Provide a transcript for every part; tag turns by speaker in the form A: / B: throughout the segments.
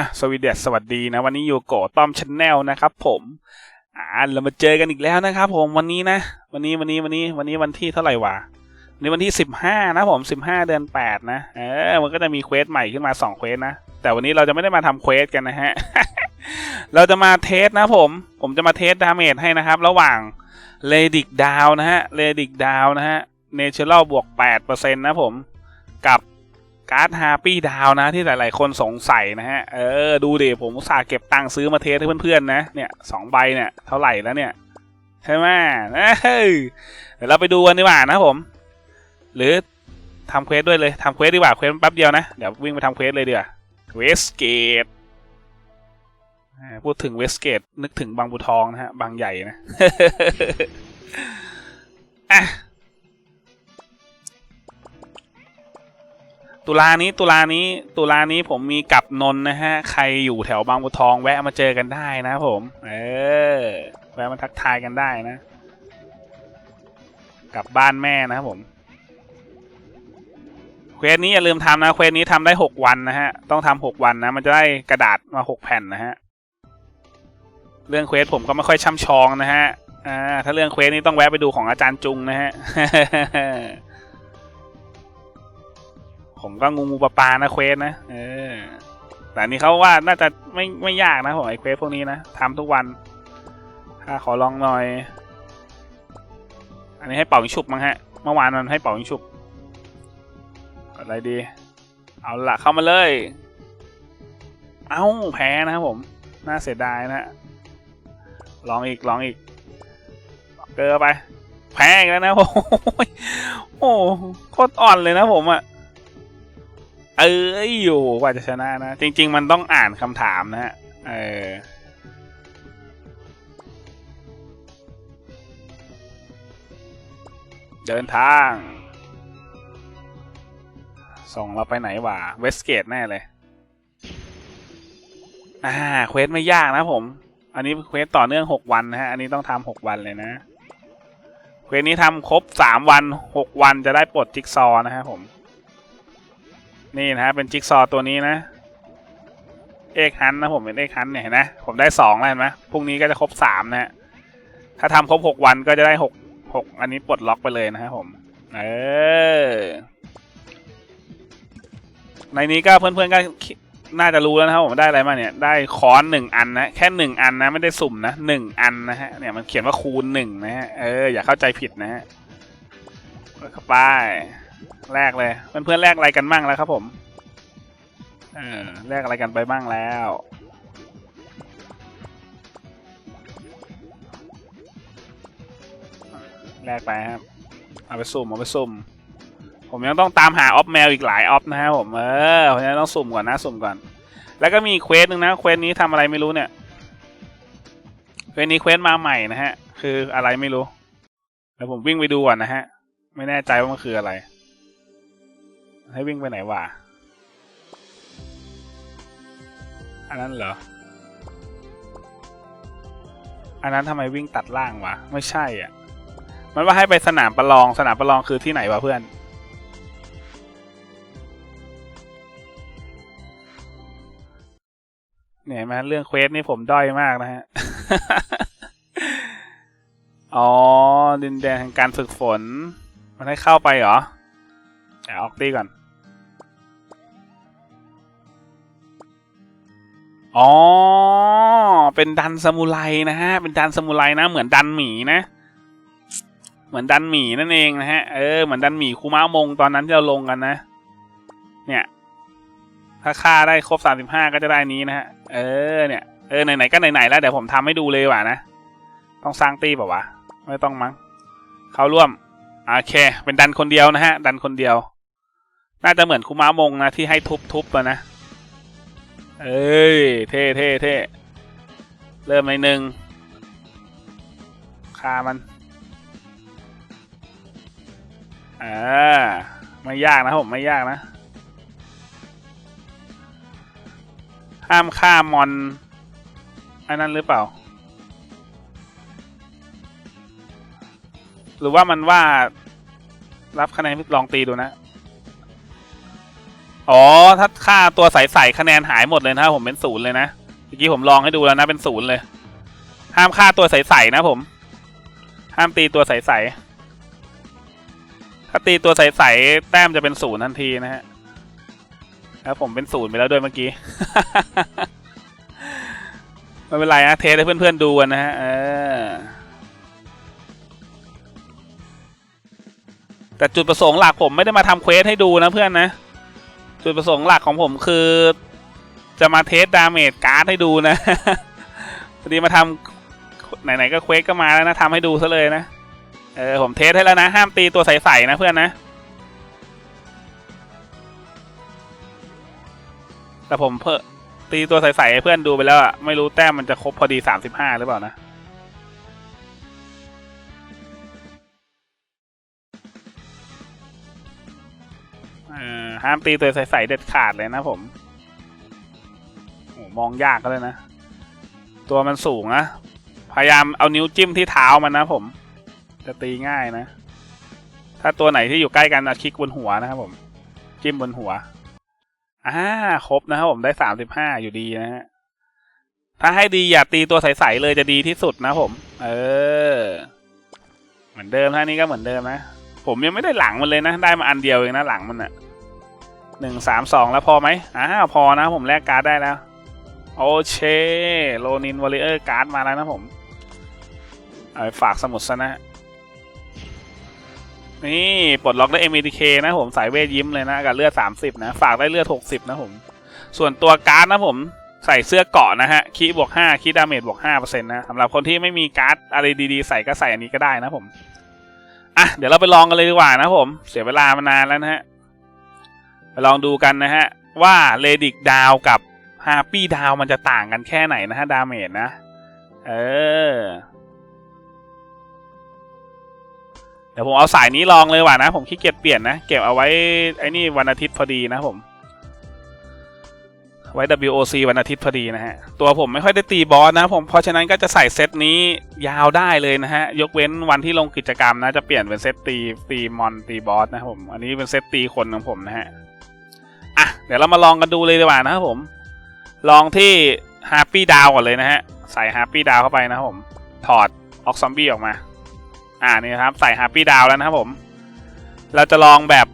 A: อะสวีเดสสวัสดีนะ วันนี้อยู่โกต้อมชแนลนะครับผมอ่าเรามาเจอกันอีกแล้วนะครับผมวันนี้นะ วันนี้วันนี้วันนี้วันนี้วันที่เท่าไหร่วะวันนี้วันที่สิบห้านะผมสิบห้าเดือนแปดนะเออมันก็จะมีเควสใหม่ขึ้นมาสองเควสนะ แต่วันนี้เราจะไม่ได้มาทำเควสกันนะฮะ เราจะมาเทสนะผม ผมจะมาเทสดาเมจให้นะครับ ระหว่างเลดิกดาวนะฮะเลดิกดาวนะฮะเนเชอรัลบวกแปดเปอร์เซ็นต์นะผมกับ การ์ดฮาปี้ดาวนะที่หลายๆ คนสงสัยนะฮะ เออ ดูดิผมสาเก็บตังค์ซื้อมาเทสให้เพื่อนๆ นะ เนี่ยสองใบเนี่ยเท่าไหร่แล้วเนี่ย ใช่ไหมเอ้ยเดี๋ยวเราไปดูกันดีกว่านะผม หรือทำเควสด้วยเลยทำเควสดีกว่าเควสแป๊บเดียวนะ เดี๋ยววิ่งไปทำเควสเลยเดีกว่าเวสเกตพูดถึงเวสเกตนึกถึงบางบัวทองนะฮะ บางใหญ่นะอะ ตุลานี้ตุลานี้ตุลานี้ผมมีกับนนนะฮะ ใครอยู่แถวบางบัวทองแวะมาเจอกันได้นะผม เออ แวะมาทักทายกันได้นะ กลับบ้านแม่นะครับผมเควสนี้อย่าลืมทำนะเควสนี้ทำได้หกวันนะฮะ ต้องทำหกวันนะ มันจะได้กระดาษมาหกแผ่นนะฮะ เรื่องเควสผมก็ไม่ค่อยช่ำชองนะฮะ อ่า ถ้าเรื่องเควสนี้ต้องแวะไปดูของอาจารย์จุงนะฮะ ผมก็งูงูปลาปลานะเควสนะเออแต่นี้เขาว่าน่าจะไม่ไม่ยากนะผมไอ้เควสพวกนี้นะทำทุกวันถ้าขอลองหน่อย อันนี้ให้เป่ายิงฉุบมั้งฮะ เมื่อวานมันให้เป่ายิงฉุบกดอะไรดี เอาละเข้ามาเลย เอ้าแพ้นะครับผม น่าเสียดายนะลองอีกลองอีก เกอไป แพ้อีกแล้วนะโอ้โอ้โคตรอ่อนเลยนะผมอะ่ะ เอ้ยอยู่กว่าจะชนะนะ จริง ๆ มันต้องอ่านคำถามนะฮะเออเดินทาง ส่งเราไปไหนวะเวสเกตแน่เลย อ่าเควสไม่ยากนะผม อันนี้เควสต่อเนื่องหกวันนะฮะ อันนี้ต้องทำหกวันเลยนะเควสนี้ทำครบสามวันหกวันจะได้ปลดจิ๊กซอนะฮะผม นี่นะฮะเป็นจิ๊กซอตัวนี้นะ เอกฮันนะผมเป็นเอกฮันเนี่ยเห็นไหมผมได้สองแล้วเห็นไหมพรุ่งนี้ก็จะครบสามนะฮะถ้าทำครบหกวันก็จะได้หกหกอันนี้ปลดล็อกไปเลยนะฮะผมเออในนี้ก็เพื่อนๆก็น่าจะรู้แล้วนะครับผมได้อะไรมาเนี่ยได้ค้อนหนึ่งอันนะแค่หนึ่งอันนะไม่ได้สุ่มนะหนึ่งอันนะฮะเนี่ยมันเขียนว่าคูณหนึ่งนะฮะเอออย่าเข้าใจผิดนะฮะเข้าไป แลกเลยเพื่อนๆแลกอะไรกันมั่งแล้วครับผมเออแลกอะไรกันไปบ้างแล้ว แลกไปครับ เอาไปสุ่มเอาไปสุ่ม ผมยังต้องตามหาออฟแมวอีกหลายออฟนะครับผม เออผมยังต้องสุ่มก่อนนะสุ่มก่อน แล้วก็มีเควสหนึ่งนะเควสนี้ทำอะไรไม่รู้เนี่ย เควสนี้เควสมาใหม่นะฮะ คืออะไรไม่รู้เดี๋ยวผมวิ่งไปดูก่อนนะฮะ ไม่แน่ใจว่ามันคืออะไร ให้วิ่งไปไหนวะอันนั้นเหรอ อันนั้นทำไมวิ่งตัดล่างวะ ไม่ใช่อะ มันว่าให้ไปสนามประลอง สนามประลองคือที่ไหนวะเพื่อน เนี่ยเห็นเรื่องเควสนี่ผมด้อยมากนะฮะ อ๋อ ดินแดนแห่งการฝึกฝน มันให้เข้าไปเหรอเดี๋ยวออกตีก่อน อ๋อ เป็นดันซามูไรนะฮะ เป็นดันซามูไรนะ เหมือนดันหมีนะ เหมือนดันหมีนั่นเองนะฮะ เออ เหมือนดันหมีคูม้ามงตอนนั้นที่เราลงกันนะ เนี่ย ถ้าค่าได้ครบสามสิบห้าก็จะได้นี้นะฮะ เออ เนี่ย เออ ไหนๆ ก็ไหนๆ แล้วเดี๋ยวผมทำให้ดูเลยว่ะนะ ต้องสร้างตีป่าวะ ไม่ต้องมั้ง เข้าร่วม โอเค เป็นดันคนเดียวนะฮะ ดันคนเดียว น่าจะเหมือนคูม้ามงนะที่ให้ทุบๆอะนะ เอ้ย เท่เท่เท่เริ่มในหนึ่งคามัน อ่า ไม่ยากนะผม ไม่ยากนะ ห้ามฆ่ามอนอันนั้นหรือเปล่า หรือว่ามันว่า รับคะแนนลองตีดูนะ อ๋อ ถ้าค่าตัวใสๆคะแนนหายหมดเลยนะผมเป็นศูนย์เลยนะเมื่อกี้ผมลองให้ดูแล้วนะเป็นศูนย์เลย ห้ามค่าตัวใสๆนะผม ห้ามตีตัวใสๆถ้าตีตัวใสๆแต้มจะเป็นศูนย์ทันทีนะฮะแล้วผมเป็นศูนย์ไปแล้วด้วยเมื่อกี้ ไม่เป็นไรนะเทสให้เพื่อนๆดูกันนะฮะเออแต่จุดประสงค์หลักผมไม่ได้มาทำเควสให้ดูนะเพื่อนนะ จุดประสงค์หลักของผมคือ จะมาเทสดาเมจการ์ดให้ดูนะ พอดีมาทำไหนๆก็เควสก็มาแล้วนะทำให้ดูซะเลยนะ เออผมเทสให้แล้วนะ ห้ามตีตัวใสๆนะเพื่อนนะ แต่ผมเพิ่มตีตัวใสๆให้เพื่อนดูไปแล้วอะไม่รู้แต้มมันจะครบพอดีสามสิบห้าหรือเปล่านะ ห้ามตีตัวใสๆเด็ดขาดเลยนะผมโอ้มองยากก็เลยนะ ตัวมันสูงนะพยายามเอานิ้วจิ้มที่เท้ามันนะผม จะตีง่ายนะ ถ้าตัวไหนที่อยู่ใกล้กันอะคลิกบนหัวนะครับผม จิ้มบนหัวอ่าครบนะครับผมได้สามสิบห้าอยู่ดีนะฮะถ้าให้ดีอย่าตีตัวใสๆเลยจะดีที่สุดนะผม เออ เหมือนเดิมท่านี้ก็เหมือนเดิมนะ ผมยังไม่ได้หลังมันเลยนะ ได้มาอันเดียวเองนะหลังมันอะ หนึ่งสามสองแล้วพอไหมอ้าวพอนะผมแลกการ์ดได้แล้ว โอเชโลนินวอลเลอร์การ์ดมาแล้วนะผมเอาไปฝากสมุดซะนะ นี่ปลดล็อกได้ MTK นะผมสายเวทยิ้มเลยนะกับเลือด30นะ ฝากได้เลือด60นะผม ส่วนตัวการ์ดนะผมใส่เสื้อเกาะนะฮะคีบวก5คีดาเมจบวก5%นต์นะสำหรับคนที่ไม่มีการ์ดอะไรดีๆ ใส่ก็ใส่อันนี้ก็ได้นะผม อะ เดี๋ยวเราไปลองกันเลยดีกว่านะผม เสียเวลามานานแล้วนะฮะ ลองดูกันนะฮะ ว่าเลดิกดาวกับฮาปี้ดาวมันจะต่างกันแค่ไหนนะฮะ ดาเมจนะ เออ เดี๋ยวผมเอาสายนี้ลองเลยว่ะนะ ผมขี้เกียจเปลี่ยนนะ เก็บเอาไว้ไอ้นี่วันอาทิตย์พอดีนะผมไว้ WOC วันอาทิตย์พอดีนะฮะ ตัวผมไม่ค่อยได้ตีบอสนะผม เพราะฉะนั้นก็จะใส่เซตนี้ยาวได้เลยนะฮะ ยกเว้นวันที่ลงกิจกรรมนะ จะเปลี่ยนเป็นเซตตีตีมอนตีบอสนะผม อันนี้เป็นเซตตีคนของผมนะฮะ อะเดี๋ยวเรามาลองกันดูเลยดีกว่านะครับผม ลองที่ Happy Down ก่อนเลยนะฮะ ใส่ Happy Down เข้าไปนะครับผม ถอดออกซอมบี้ออกมา อ่านี่ครับ ใส่ Happy Down แล้วนะครับผม เราจะลองแบบ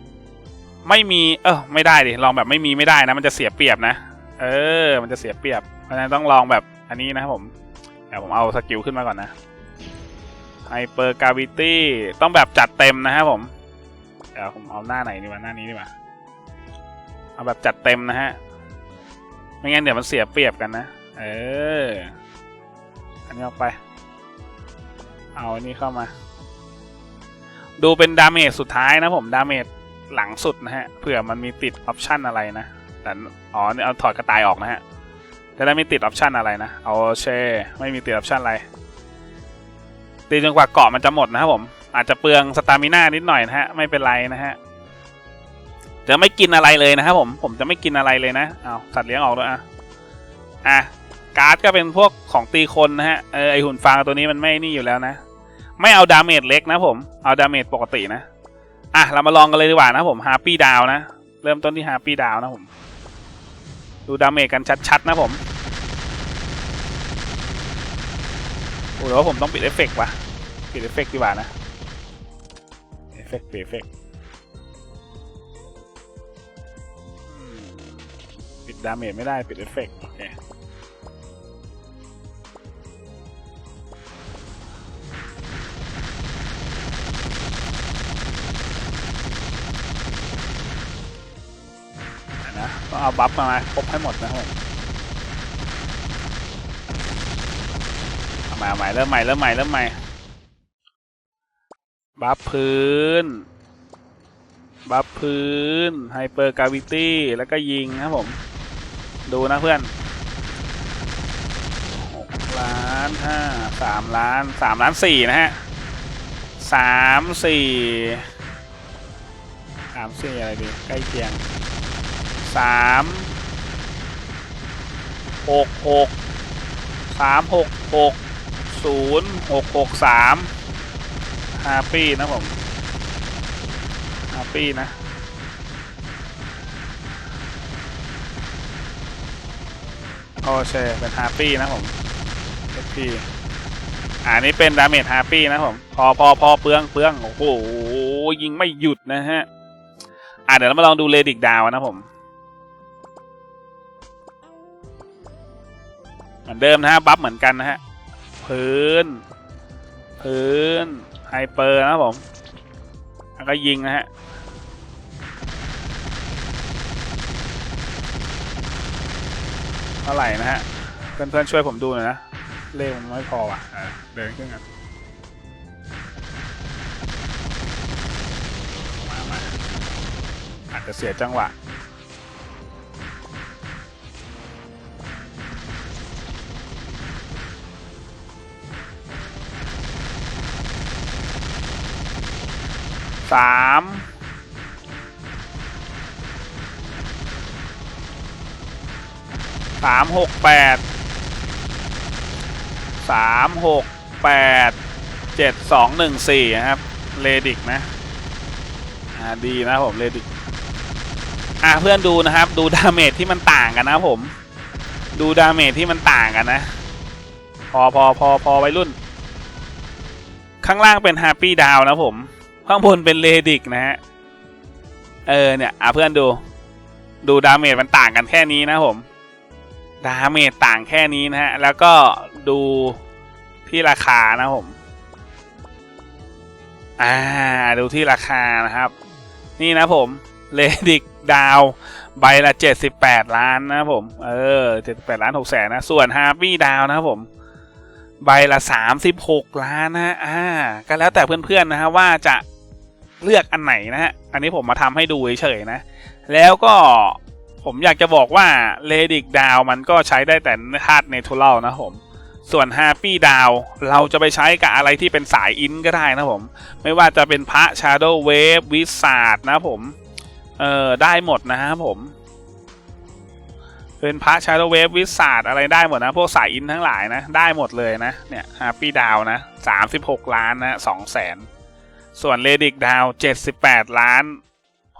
A: ไม่มี เออไม่ได้ดิ ลองแบบไม่มีไม่ได้นะ มันจะเสียเปรียบนะ เออ มันจะเสียเปรียบ เพราะฉะนั้นต้องลองแบบอันนี้นะครับผม เดี๋ยวผมเอาสกิลขึ้นมาก่อนนะ Hyper Gravity ต้องแบบจัดเต็มนะครับผม เดี๋ยวผมเอาหน้าไหนดีวะหน้านี้ดีกว่า เอาแบบจัดเต็มนะฮะ ไม่งั้นเดี๋ยวมันเสียเปรียบกันนะ เออ อันนี้ออกไป เอาอันนี้เข้ามา ดูเป็นดาเมจสุดท้ายนะผม ดาเมจหลังสุดนะฮะ เผื่อมันมีติดออปชันอะไรนะ แต่ อ๋อนี่เอาถอดกระต่ายออกนะฮะ จะได้ไม่ติดออปชันอะไรนะ เอาเช่ ไม่มีติดออปชันอะไร ตีจนกว่าเกาะมันจะหมดนะครับผม อาจจะเปลืองสตามิน่านิดหน่อยนะฮะ ไม่เป็นไรนะฮะ จะไม่กินอะไรเลยนะครับผม ผมจะไม่กินอะไรเลยนะเอาสัตว์เลี้ยงออกด้วยอะ อะ การ์ดก็เป็นพวกของตีคนนะฮะ เออไอหุ่นฟางตัวนี้มันไม่นี่อยู่แล้วนะ ไม่เอาดาเมจเล็กนะผม เอาดาเมจปกตินะ อะ เรามาลองกันเลยดีกว่านะผมฮาร์ปี้ดาวนะ เริ่มต้นที่ฮาร์ปี้ดาวนะผม ดูดาเมจกันชัดๆนะผมโอ้หรือว่าผมต้องปิดเอฟเฟกต์วะปิดเอฟเฟกต์ดีกว่านะ เอฟเฟกต์เอฟเฟกต์ ดดาเมจไม่ได้ปิดเอฟเฟกต์โอเคเดี๋ยวนะต้องเอาบัฟมาครบให้หมดนะครับผมเอาใหม่เอาใหม่เริ่มใหม่เริ่มใหม่เริ่มใหม่บัฟพื้น บัฟพื้นไฮเปอร์กาวิตี้แล้วก็ยิงนะผม ดูนะเพื่อนหกล้านห้าสามล้านสามล้านสี่นะฮะสามสี่สามสี่อะไรดีใกล้เคียงสามหกหกสามหกหกศูนย์หกหกสามฮาปี้นะผมฮาปี้นะ โอเคเป็นฮาปี้นะผมเอพีอ่านี่เป็นดาเมจฮาปี้นะผม พอพอพอเปลืองเปลืองโอ้โหยิงไม่หยุดนะฮะ อ่าเดี๋ยวเรามาลองดูเลดิกดาวนะผมเหมือนเดิมนะฮะบัฟเหมือนกันนะฮะพื้น พื้นไฮเปอร์นะผมแล้วก็ยิงนะฮะ ท่าไหร่นะฮะ เพื่อนๆช่วยผมดูหน่อยนะ เลขมันไม่พออะเดินขึ้นกันมามาอาจจะเสียจังหวะสาม สามหกแปดสามหกแปดเจ็ดสองหนึ่งสี่นะครับเลดิกนะอ่าดีนะผมเลดิกอ่าเพื่อนดูนะครับดูดาเมจที่มันต่างกันนะผมดูดาเมจที่มันต่างกันนะ พอพอพอพอไว้รุ่น ข้างล่างเป็นฮปปี้ดาวนะผม ข้างบนเป็นเลดิกนะฮะเออเนี่ยอะเพื่อนดู ดูดาเมจมันต่างกันแค่นี้นะผม ดาเมจต่างแค่นี้นะฮะ แล้วก็ดูที่ราคานะผม อ่า ดูที่ราคานะครับ นี่นะผมเลดิกดาวใบละเจ็ดสิบแปดล้านนะผม เออเจ็ดสิบแปดล้านหกแสนนะ ส่วนฮาร์ปี้ดาวนะผม ใบละสามสิบหกล้านนะฮะอ่า ก็แล้วแต่เพื่อนๆนะฮะว่าจะเลือกอันไหนนะฮะ อันนี้ผมมาทำให้ดูเฉยๆนะ แล้วก็ ผมอยากจะบอกว่าเลดิกดาวมันก็ใช้ได้แต่ธาตุเนเทอรัลนะผม ส่วนฮาปี้ดาวเราจะไปใช้กับอะไรที่เป็นสายอินก็ได้นะผม ไม่ว่าจะเป็นพระชาโดเวฟวิสาดนะผม เออได้หมดนะครับผม เป็นพระชาโดเวฟวิสาดอะไรได้หมดนะ พวกสายอินทั้งหลายนะ ได้หมดเลยนะ เนี่ยฮาปี้ดาวนะสามสิบหกล้านนะสองแสนส่วนเลดิกดาวเจ็ดสิบแปดล้าน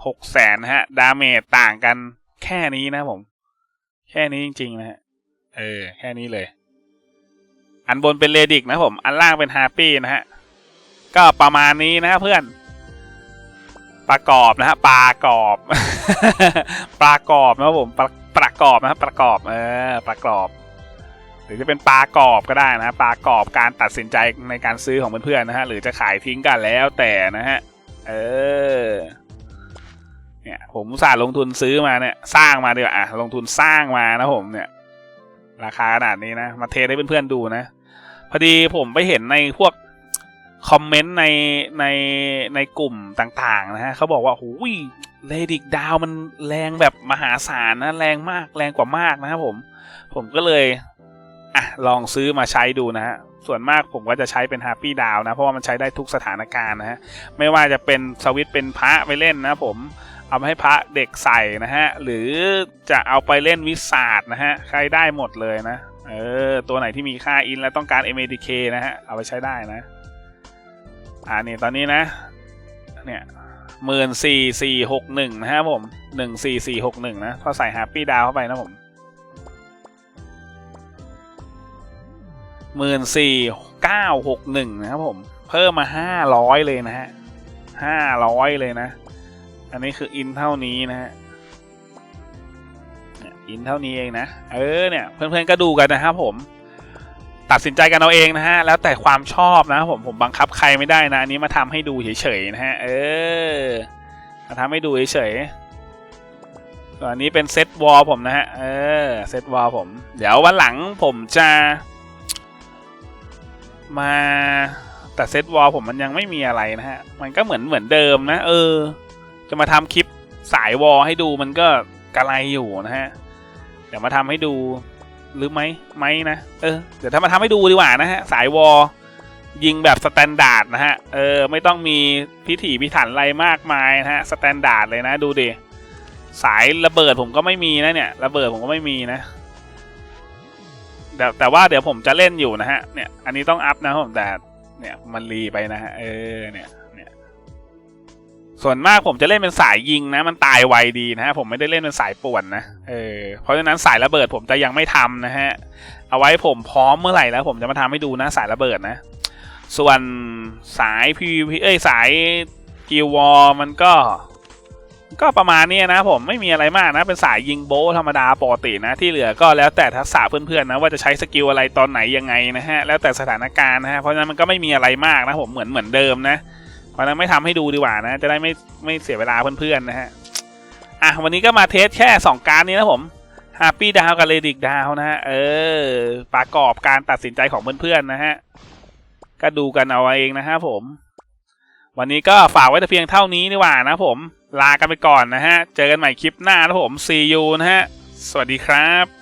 A: หกแสนฮะ ดาเมจต่างกัน แค่นี้นะผม แค่นี้จริง ๆ นะฮะ เออ แค่นี้เลย อันบนเป็นเลดิกนะผม อันล่างเป็นฮา p ปี้นะฮะ ก็ประมาณนี้นะเพื่อนประกอบนะฮะ ปลากรอบ ปลากรอบนะผมปลาประกอบนะครับประกอบ เออประกอบ หรือจะเป็นปลากรอบก็ได้นะปลากรอบการตัดสินใจในการซื้อของเพื่อนๆนะฮะ หรือจะขายทิ้งกันแล้วแต่นะฮะ เออ เนี่ยผมสาห์ลงทุนซื้อมาเนี่ย สร้างมาดีกว่าอะลงทุนสร้างมานะผมเนี่ย ราคาขนาดนี้นะ มาเทสให้เพื่อนๆดูนะ พอดีผมไปเห็นในพวกคอมเมนต์ในในในกลุ่มต่าง ๆ นะฮะเขาบอกว่าหูยเลดิกดาวมันแรงแบบมหาศาลนะ แรงมากแรงกว่ามากนะครับผม ผมก็เลยอะลองซื้อมาใช้ดูนะฮะ ส่วนมากผมก็จะใช้เป็นแฮปปี้ดาวนะ เพราะว่ามันใช้ได้ทุกสถานการณ์นะฮะ ไม่ว่าจะเป็นสวิตเป็นพระไปเล่นนะผม เอามาให้พระเด็กใส่นะฮะ หรือจะเอาไปเล่นวิสาดนะฮะใช้ได้หมดเลยนะ เออ ตัวไหนที่มีค่าอินและต้องการ MADK นะฮะ เอาไปใช้ได้นะ อ่านี่ตอนนี้นะ เนี่ยหมื่นสี่สี่หกหนึ่งนะฮะผมหนึ่งสี่สี่หกหนึ่งนะพอใส่ฮ a ปปี้ดาวเข้าไปนะผมหมื่นสี่เก้าหกหนึ่งนะครับผม เพิ่มมาห้าร้อยเลยนะฮะห้าร้อยเลยนะ อันนี้คืออินเท่านี้นะฮะอินเท่านี้เองนะ เออเนี่ยเพื่อนๆก็ดูกันนะครับผม ตัดสินใจกันเอาเองนะฮะ แล้วแต่ความชอบนะผมผมบังคับใครไม่ได้นะ อันนี้มาทำให้ดูเฉยๆนะฮะ เออ มาทำให้ดูเฉยๆส่วนอันนี้เป็นเซตวอลผมนะฮะ เออ เซตวอลผม เดี๋ยววันหลังผมจะ มาแต่เซตวอลผมมันยังไม่มีอะไรนะฮะ มันก็เหมือนเหมือนเดิมนะ เออ จะมาทำคลิปสายวอลให้ดูมันก็กระไรอยู่นะฮะเดี๋ยวมาทำให้ดูหรือไหมไหมนะเออเดี๋ยวถ้ามาทำให้ดูดีกว่านะฮะสายวอลยิงแบบสแตนดาร์ดนะฮะเออไม่ต้องมีพิถีพิถันอะไรมากมายนะฮะสแตนดาร์ดเลยนะดูดิสายระเบิดผมก็ไม่มีนะเนี่ยระเบิดผมก็ไม่มีนะแต่แต่ว่าเดี๋ยวผมจะเล่นอยู่นะฮะเนี่ยอันนี้ต้องอัพนะผมแต่เนี่ยมันรีไปนะฮะเออเนี่ย ส่วนมากผมจะเล่นเป็นสายยิงนะ มันตายไวดีนะฮะผมไม่ได้เล่นเป็นสายป่วนนะเออเพราะฉะนั้นสายระเบิดผมจะยังไม่ทำนะฮะเอาไว้ผมพร้อมเมื่อไหร่แล้ว ผมจะมาทำให้ดูนะสายระเบิดนะ ส่วนสาย PVP เอ้ยสายกิววอมันก็ ก็ประมาณนี้นะผมไม่มีอะไรมากนะ เป็นสายยิงโบธรรมดาปกตินะ ที่เหลือก็แล้วแต่ทักษะเพื่อนๆนะว่าจะใช้สกิลอะไรตอนไหนยังไงนะฮะแล้วแต่สถานการณ์นะฮะเพราะฉะนั้นมันก็ไม่มีอะไรมากนะผมเหมือนเหมือนเดิมนะ เพราะนั้นไม่ทำให้ดูดีกว่านะ จะได้ไม่ไม่เสียเวลาเพื่อนๆนะฮะ อะวันนี้ก็มาเทสแค่ 2 การนี้นะผมฮ a p ปี้ดาวกับเ e ดิกดาวนะฮะ เออประกอบการตัดสินใจของเพื่อนๆนะฮะ ก็ดูกันเอาเองนะฮะผม วันนี้ก็ฝากไว้แต่เพียงเท่านี้ดีกว่านะผม ลากันไปก่อนนะฮะ เจอกันใหม่คลิปหน้านะผม see you นะฮะ สวัสดีครับ